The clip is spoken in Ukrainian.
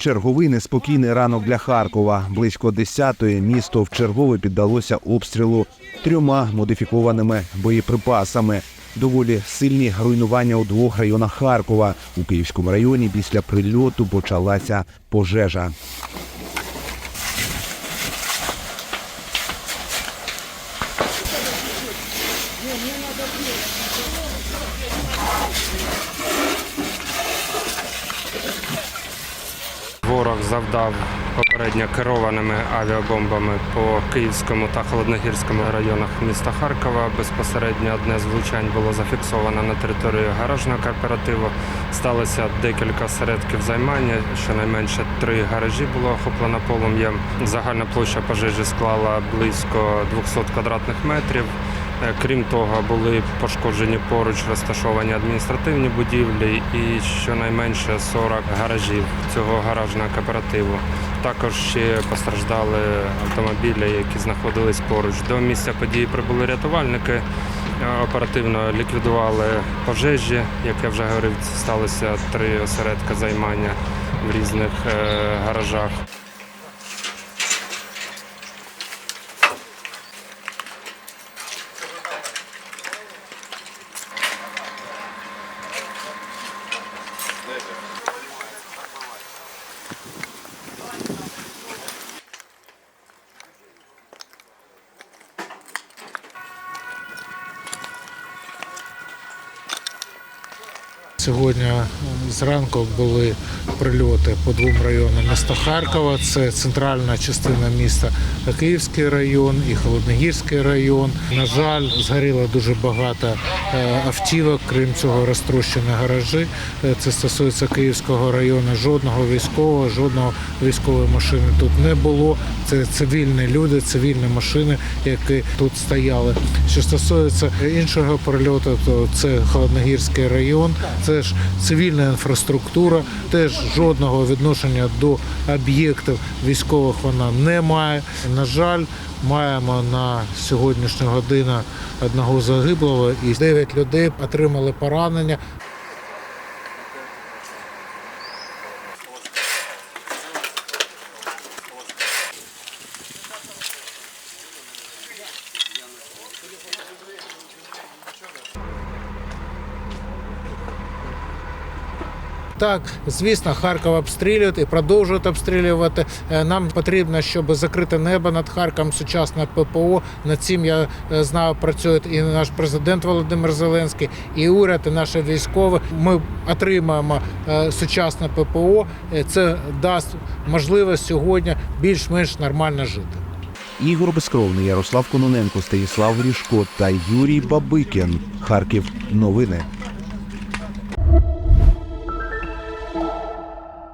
Черговий неспокійний ранок для Харкова. Близько 10-ї місто вчергове піддалося обстрілу трьома модифікованими боєприпасами. Доволі сильні руйнування у двох районах Харкова. У Київському районі після прильоту почалася пожежа. Ворог завдав попередньо керованими авіабомбами по Київському та Холодногірському районах міста Харкова. Безпосередньо одне з влучань було зафіксовано на території гаражного кооперативу. Сталося декілька середків займання. Щонайменше три гаражі було охоплено полум'ям. Загальна площа пожежі склала близько 200 квадратних метрів. Е, Крім того, були пошкоджені поруч розташовані адміністративні будівлі і щонайменше 40 гаражів цього гаражного кооперативу. Також ще постраждали автомобілі, які знаходились поруч. До місця події прибули рятувальники. е, Оперативно ліквідували пожежі. Як я вже говорив, сталося три осередки займання в різних е, гаражах. Сьогодні е, зранку були прильоти по двом районам міста Харкова. Це центральна частина міста Київський район і Холодногірський район. На жаль, згоріло дуже багато е, автівок, крім цього, розтрощені гаражі. Е, Це стосується Київського району. Жодного військового, жодного військової машини тут не було. Це цивільні люди, цивільні машини, які тут стояли. Що стосується іншого прильоту, то це Холодногірський район. Це ж цивільна інфраструктура, теж жодного відношення до об'єктів військових вона не має. На жаль, маємо на сьогоднішню годину одного загиблого і 9 людей отримали поранення. Так, звісно, Харків обстрілюють і продовжують обстрілювати. Е, Нам потрібно, щоб закрити небо над Харковом, сучасне ППО. Над цим я е, знаю, працює і наш президент Володимир Зеленський, і уряд, і наші військові. Ми отримаємо е, сучасне ППО. Це дасть можливість сьогодні більш-менш нормально жити. Ігор Безкровний, Ярослав Кононенко, Станіслав Рішко та Юрій Бабикін. Харків. Новини.